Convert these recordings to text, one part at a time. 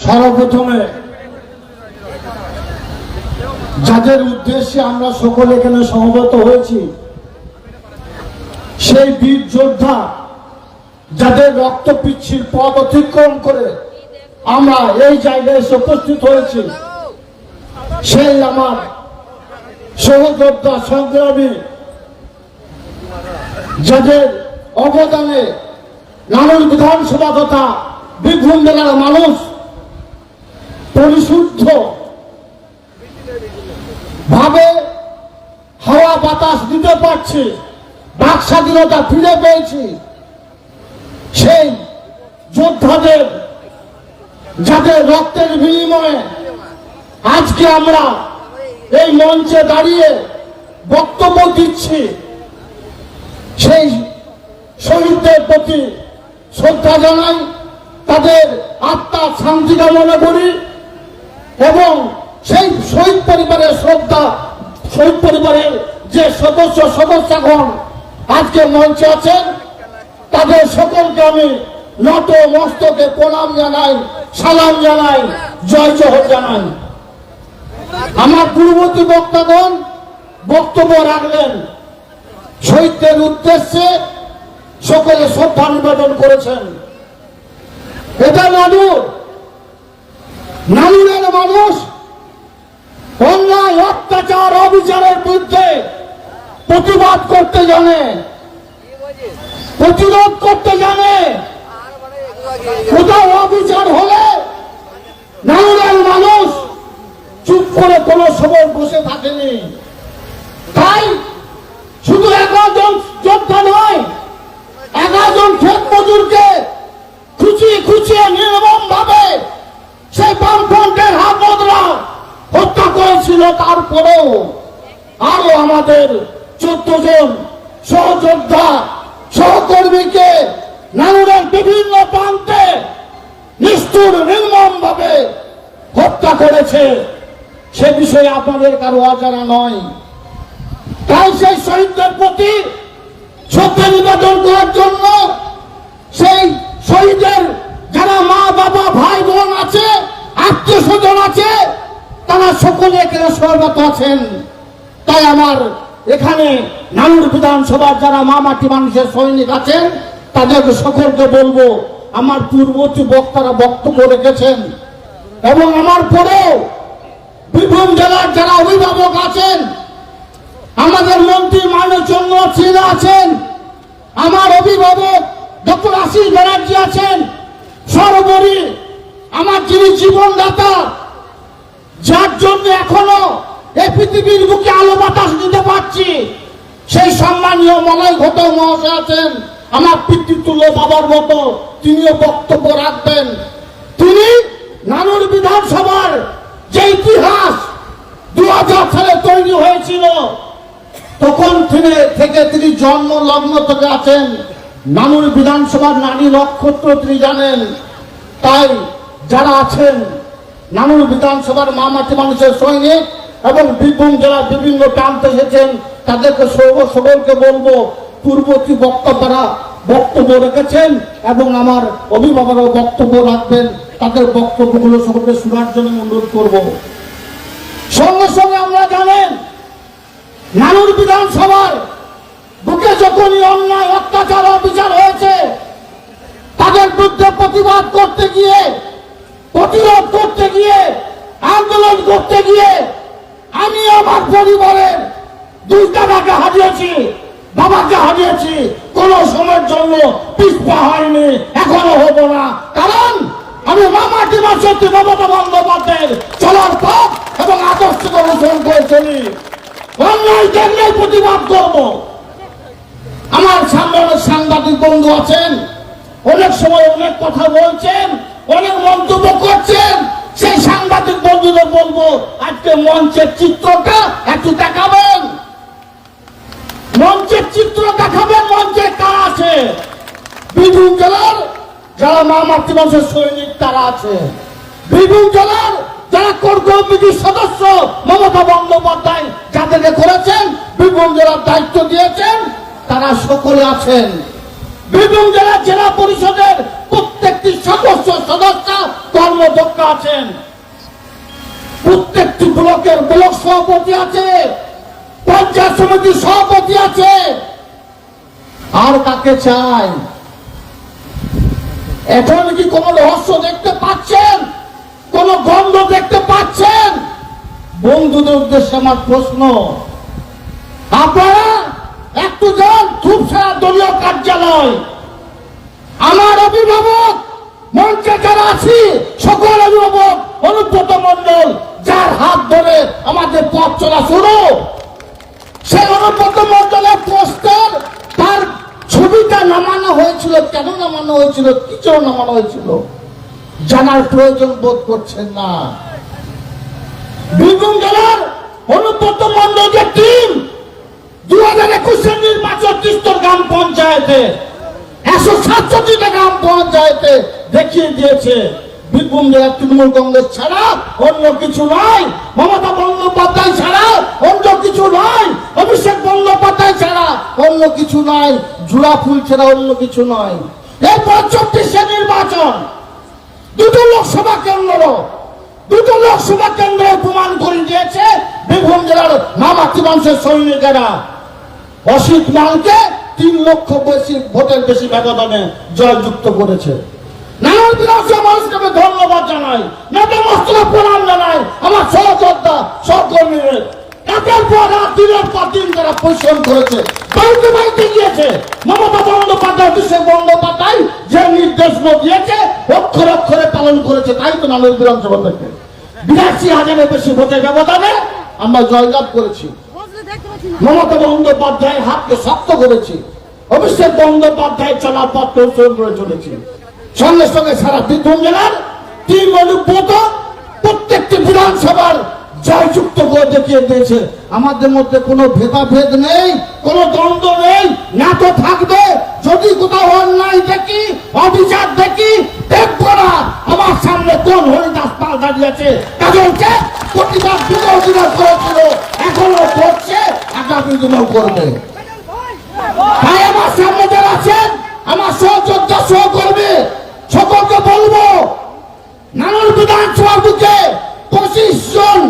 সর্বপ্রথমে যাদের উদ্দেশ্যে আমরা সকলে এখানে সমবেত হয়েছি, সেই বীর যোদ্ধা যাদের রক্ত পিচ্ছির পথ অতিক্রম করে আমরা এই জায়গায় এসে উপস্থিত হয়েছি, সেই আমার সহযোদ্ধা সংগ্রামী যাদের অবদানে নানুর বিধানসভা তথা বীরভূম জেলার মানুষ পরিশুদ্ধ ভাবে হাওয়া বাতাস দিতে পারছি, বাক স্বাধীনতা ফিরে পেয়েছি। সেই যোদ্ধাদের, যাদের রক্তের বিনিময়ে আজকে আমরা এই মঞ্চে দাঁড়িয়ে বক্তব্য দিচ্ছি, সেই শহীদদের প্রতি শ্রদ্ধা জানাই, তাদের আত্মার শান্তি কামনা করি। এবং সেই শহীদ পরিবারের শ্রদ্ধা, শহীদ পরিবারের যে সদস্য, সদস্যগণ আজকে মঞ্চে আছেন, তাদের সকলকে আমি নত মস্তকে প্রণাম জানাই, সালাম জানাই, জয় জহর জানাই। আমার পূর্ববর্তী বক্তাগণ বক্তব্য রাখলেন। শহীদদের উদ্দেশ্যে সকলে শ্রদ্ধা নিবেদন করেছেন। এটা নানুর নানুরের মানুষ অন্যায়, অত্যাচার, অবিচারের বিরুদ্ধে প্রতিবাদ করতে জানে। প্রতিরোধ করতে জানে। কোথাও অবিচার হলে নানুরের মানুষ চুপ করে কোনো সময় বসে থাকেনি। তাই শুধু এগারোজন যোদ্ধা নয়, এগারোজন ক্ষেত মজুরকে খুচিয়ে খুচিয়ে নির্মম ভাবে সেই বামফ্রন্টের বদলা হত্যা করেছিল, তারপরেও আরও আমাদের চোদ্দ জন সহযোদ্ধা, সহকর্মীকে নানুরের বিভিন্ন প্রান্তে নিষ্ঠুর নির্মম ভাবে হত্যা করেছে। সে বিষয়ে আপনাদের কারও অজানা নয়। তাই সেই শহীদদের প্রতি শ্রদ্ধা নিবেদন করার জন্য সেই শহীদের যারা মা আত্মীয় আছে, তারা সকলে এখানে সর্বত আছেন। তাই আমার এখানে নানুর বিধানসভার যারা মা মাটি মানুষের সৈনিক আছেন তাদেরকে সকলকে বলব, আমার পূর্ববর্তী বক্তারা বক্তব্য রেখেছেন। এবং আমার পরেও বীরভূম জেলার যারা অভিভাবক আছেন, আমাদের মন্ত্রী মাননীয় চন্দ্র সিং আছেন, আমার অভিভাবক ডক্টর আশিস ব্যানার্জি আছেন, সর্বোপরি আমার যিনি জীবনদাতা যার জন্য এখনও এই পৃথিবীর বুকে আলো বাতাস দিতে পারছি। সেই সম্মানীয় মলয় ঘটক মহাশয় আছেন, আমার পিতৃতুল্য বাবার মতো, তিনিও বক্তব্য রাখবেন। তিনি নানুর বিধানসভার যে ইতিহাস দু হাজার সালে তৈরি হয়েছিল, তখন থেকে থেকে তিনি জন্ম লগ্ন থেকে আছেন। নানুর বিধানসভার নারী নক্ষত্র তিনি জানেন। তাই যারা আছেন নানুর বিধানসভার মামাটি মানুষের সঙ্গে এবং বীরভূম জেলার বিভিন্ন প্রান্তে এসেছেন। তাদেরকে সর্ব সকলকে বলব, পূর্ববর্তী বক্তব্যরা বক্তব্য রেখেছেন এবং আমার অভিভাবকরাও বক্তব্য রাখবেন। তাদের বক্তব্যগুলো সকলকে শোনার জন্য অনুরোধ করব। সঙ্গে সঙ্গে আমরা জানেন, নানুর বিধানসভার বুকে যখনই অন্যায়, অত্যাচার অবিচার হয়েছে, তাদের বিরুদ্ধে প্রতিবাদ করতে গিয়ে প্রতিরোধ করতে আন্দোলন করতে গিয়ে আমি আমার পরিবারের দুই দাদাকে হারিয়েছি, বাবাকে হারিয়েছি। কোন সময়ের জন্য পিছপা হয়নি, এখনও হব না। কারণ আমি মামাটি মাসত্রী মমতা বন্দ্যোপাধ্যায়ের চলার পথ এবং আদর্শকে অনুসরণ করে চলি। অন্যায় প্রতিবাদ করব। আমার সামনে অনেক সাংবাদিক বন্ধু আছেন, অনেক সময় অনেক কথা বলছেন, অনেক মন্তব্য করছেন। সেই সাংবাদিক বন্ধুদের বলব, আজকে মঞ্চের চিত্রটা একটু দেখাবেন। মঞ্চের চিত্র দেখাবেন, মঞ্চে কারা আছে? বীরভূম জেলার যারা মা মাতৃবংশের সৈনিক, তারা আছে। বীরভূম জেলার যারা কোর সদস্য, মমতা বন্দ্যোপাধ্যায় যাদেরকে করেছেন বীরভূম জেলার দায়িত্ব দিয়েছেন, তারা সকলে আছেন। বীরভূম জেলা জেলা পরিষদের কর্মদক্ষ আছেন। প্রত্যেকটি ব্লকের ব্লক সভাপতি আছে, পঞ্চায়েত সমিতির সভাপতি আছে। আর কাকে চাই? এখন কি কোন রহস্য দেখতে পাচ্ছেন? কোন গন্ধ দেখতে পাচ্ছেন? বন্ধুদের উদ্দেশ্যে আমার প্রশ্ন, আপনারা একটু যান ধূপসারা দলীয় কার্যালয়। আমার অভিভাবক মঞ্চে যারা আছি, সকল অভিভাবক, অনুব্রত মন্ডল যার হাত ধরে আমাদের পথ চলা শুরু। সেই অনুব্রত মন্ডলের পোস্টার, তার ছবিটা নামানো হয়েছিল, কেন নামানো হয়েছিল, কি জন্য নামানো হয়েছিল? জানার প্রয়োজন বোধ করছেন না। বীরভূম জেলার অনুব্রত মন্ডল যে টিম দু হাজার একুশের নির্বাচন তিস্তর গ্রাম পঞ্চায়েতে, একশো সাতষট্টিটা গ্রাম পঞ্চায়েতে দেখিয়ে দিয়েছে বীরভূম জেলার তৃণমূল কংগ্রেস ছাড়া অন্য কিছু নয়, মমতা বন্দ্যোপাধ্যায় ছাড়া অন্য কিছু নয়, অভিষেক বন্দ্যোপাধ্যায় ছাড়া অন্য কিছু নয়, জুড়া ফুল ছাড়া অন্য কিছু নয়। এরপর চব্বিশে নির্বাচন, দুটো লোকসভা কেন্দ্র দুটো লোকসভা কেন্দ্র প্রমাণ করে দিয়েছে বীরভূম জেলার মামাতৃবংশের সৈনিকেরা। অসিত মালকে তিন লক্ষ বেশি ভোটের বেশি ব্যবধানে জয়যুক্ত করেছে। ধন্যবাদ জানাই। নেতা মস্তরা প্রণাম জানাই। আমার সহযোদ্ধা, সহকর্মীদের। একের পর রাত দিনের পর দিন তারা পরিশ্রম করেছে, বাড়িতে বাড়িতে গিয়েছে, মমতা বন্দ্যোপাধ্যায়, অভিষেক বন্দ্যোপাধ্যায় যে নির্দেশ দিয়েছে, অক্ষর অক্ষরে পালন করেছে, তাই তো নামের বিধানসভা থেকে। বিরাশি হাজারের বেশি ভোটের ব্যবধানে আমরা জয়লাভ করেছি। মমতা বন্দ্যোপাধ্যায়ের হাতকে শক্ত করেছি। অভিষেক বন্দ্যোপাধ্যায় চলার পথ অনুসরণ করে চলেছি। সঙ্গে সঙ্গে সারা বীরভূম জেলার তিন অনুব্রত প্রত্যেকটি বিধানসভার জয়যুক্ত করে দেখিয়ে দিয়েছে। আমাদের মধ্যে কোনো ভেদাভেদ নেই, কোনো দ্বন্দ্ব নেই না তো থাকবে। যদি কোথাও অন্যায় দেখি, অবিচার দেখি, দেখব না। আমার সামনে কোন হরিদাস পাল দাঁড়িয়ে আছে? তাদেরকে প্রতিবাদ বিরোধীরা করেছিল। এখনও করছে, আগামী দিনেও করবে। তাই আমার সামনে যারা আছেন, আমার সহযোদ্ধা সহকর্মী সকলকে বলব নানান বিধানসভার বুকে পঁচিশ জন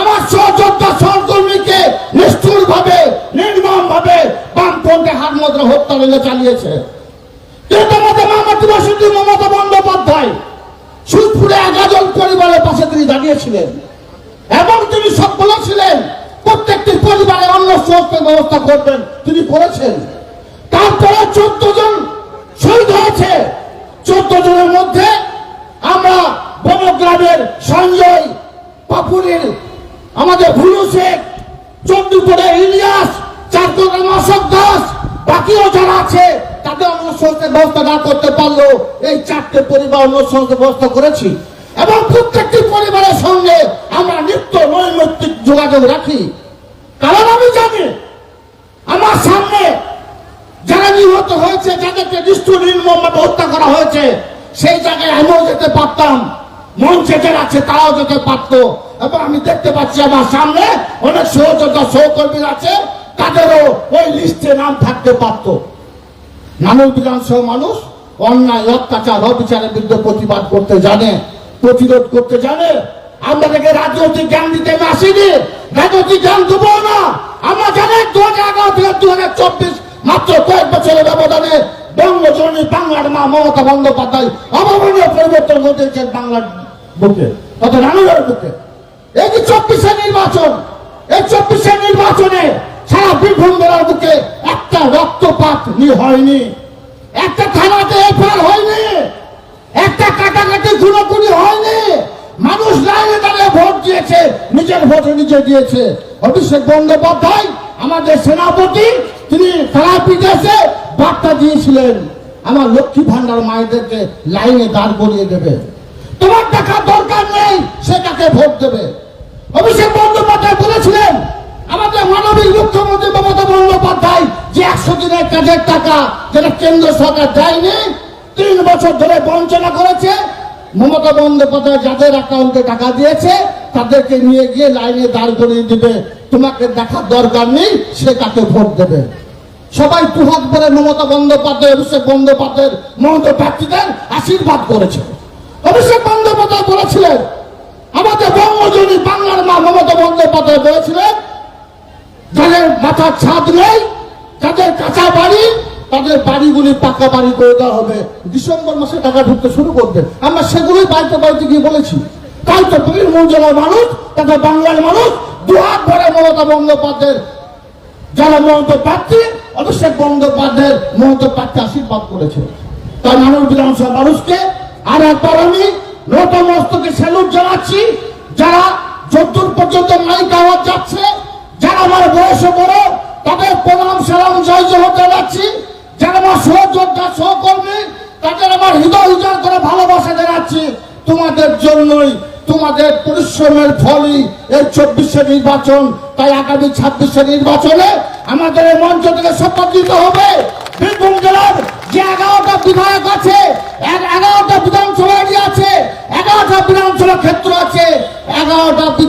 আমার সহযোদ্ধা সহকর্মীকে নিষ্ঠুর ভাবে নির্মম ভাবে বামপন্থী হাত হত্যাকাণ্ড চালিয়েছে। মমতা বন্দ্যোপাধ্যায় সুদপুরে এগারো পরিবারের পাশে তিনি দাঁড়িয়েছিলেন। এবং তিনি সব বলেছিলেন, প্রত্যেকটি পরিবারে অন্য সংস্থার ব্যবস্থা করবেন তিনি করেছেন। তারপরে চোদ্দ জন শহীদ হয়েছে। চোদ্দ জনের মধ্যে আমরা বনগ্রামের সঞ্জয়, পাপুরের, আমাদের ভুলু শেখ চন্দ্রপুরে ইলিয়াস চারকোগ্রাম অশোক দাস, বাকিও আছে তাদের অন্য ব্যবস্থা না করতে পারল এই চারটে পরিবার অন্য সংস্থার ব্যবস্থা করেছি। এবং প্রত্যেকটি পরিবারের সঙ্গে আমরা নিত্য নৈমিত্তিক যোগাযোগ রাখি। কারণ আমি জানি, আমার সামনে যারা নিহত হয়েছে, যাদেরকে নিষ্ঠুর নির্মমভাবে হত্যা করা হয়েছে, সেই জায়গায় আমিও যেতে পারতাম মঞ্চে যারা আছে, তারাও যেতে পারতো। এবং আমি দেখতে পাচ্ছি আমার সামনে অনেক সহযোদ্ধা সহকর্মী আছে, তাদেরও ওই লিস্টে নাম থাকতে পারতো। নানুর বিধানসভা মানুষ অন্যায়, অত্যাচার, অবিচারের বিরুদ্ধে প্রতিবাদ করতে জানে, প্রতিরোধ করতে জানে। আমাদেরকে রাজনৈতিক জ্ঞান দিতে আসিনি রাজনৈতিক জ্ঞান দেবো না। আমরা জানি দু হাজার এগারো দু হাজার চব্বিশ মাত্র কয়েক বছরের ব্যবধানে বঙ্গজননী বাংলার মা মমতা বন্দ্যোপাধ্যায় অভাবনীয় পরিবর্তন ঘটেছেন বাংলার বুকে তত নানুরের বুকে। এই যে চব্বিশের নির্বাচন, এই চব্বিশের নির্বাচনে সারা বীরভূম জেলার বুকে একটা রক্তপাত হয়নি। একটা থানাতে এফআইআর হয়নি। একটা কাটাকাটি খুনোখুনি হয়নি। মানুষ লাইনে দাঁড়িয়ে ভোট দিয়েছে, নিজের ভোট নিজে দিয়েছে। অভিষেক বন্দ্যোপাধ্যায়, আমাদের সেনাপতি, তিনি তারাপীঠে এসে বার্তা দিয়েছিলেন, আমার লক্ষ্মী ভান্ডার মায়েদেরকে লাইনে দাঁড় করিয়ে দেবে। তোমার দেখার দরকার নেই, সে কাকে ভোট দেবে। অভিষেক বন্দ্যোপাধ্যায় কাজের টাকা যেটা কেন্দ্র সরকার দেয়নি, তিন বছর ধরে বঞ্চনা করেছে। মমতা বন্দ্যোপাধ্যায় যাদের অ্যাকাউন্টে টাকা দিয়েছে, তাদেরকে নিয়ে গিয়ে লাইনে দাঁড় করিয়ে দিবে। তোমাকে দেখার দরকার নেই, সে তাকে ভোট দেবে। সবাই দুহাত ভরে মমতা বন্দ্যোপাধ্যায়, অভিষেক বন্দ্যোপাধ্যায়ের মমতা প্রার্থীদের আশীর্বাদ করেছে। অভিষেক বন্দ্যোপাধ্যায় বলেছিলেন, আমাদের বঙ্গজনী বাংলার মা মমতা বন্দ্যোপাধ্যায় বলেছিলেন যাদের মাথার ছাদ নেই যাদের কাঁচা বাড়ি, তাদের বাড়িগুলি পাকা বাড়ি করে দেওয়া হবে। ডিসেম্বর মাসে টাকা ঢুকতে শুরু করবে। আমরা সেগুলোই বাড়িতে বাড়িতে গিয়ে বলেছি। কাল তো বীরভূম জেলার মানুষ, তাদের বাংলার মানুষ, দুহাত ভরে মমতা বন্দ্যোপাধ্যায়ের যারা মমতা প্রার্থী, অভিষেক বন্দ্যোপাধ্যায়ের মমতা প্রার্থী আশীর্বাদ করেছে। তাই মানব বিধানসভা মানুষকে আর একবার আমি নতমস্তকে স্যালুট জানাচ্ছি। যারা যদ্দূর পর্যন্ত মাইক আওয়াজ যাচ্ছে, যারা আমার বয়সে বড় তাদের প্রণাম সালাম জয় জয় জানাচ্ছি যারা আমার সহযোদ্ধা, সহকর্মী, তাদের আমার হৃদয় উজাড় করে ভালোবাসা জানাচ্ছি। তোমাদের জন্যই, তোমাদের পরিশ্রমের ফলই এই চব্বিশে নির্বাচন। তাই আগামী ছাব্বিশে নির্বাচনে আমাদের এই মঞ্চ থেকে শপথ দিতে হবে। বীরভূম জেলার যে এগারোটা বিধায়ক আছে, এগারোটা বিধানসভা আছে, এগারোটা বিধানসভা ক্ষেত্র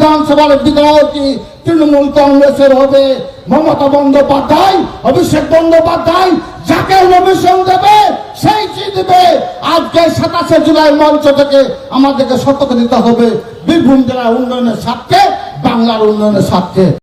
বিধানসভার বিধায়কই তৃণমূল কংগ্রেসের হবে? মমতা বন্দ্যোপাধ্যায়, অভিষেক বন্দ্যোপাধ্যায়, যাকে নমিশন দেবে সেই জিতবে আজকে সাতাশে জুলাই মঞ্চ থেকে আমাদেরকে সতর্ক দিতে হবে। বীরভূম জেলার উন্নয়নের স্বার্থে, বাংলার উন্নয়নের স্বার্থে।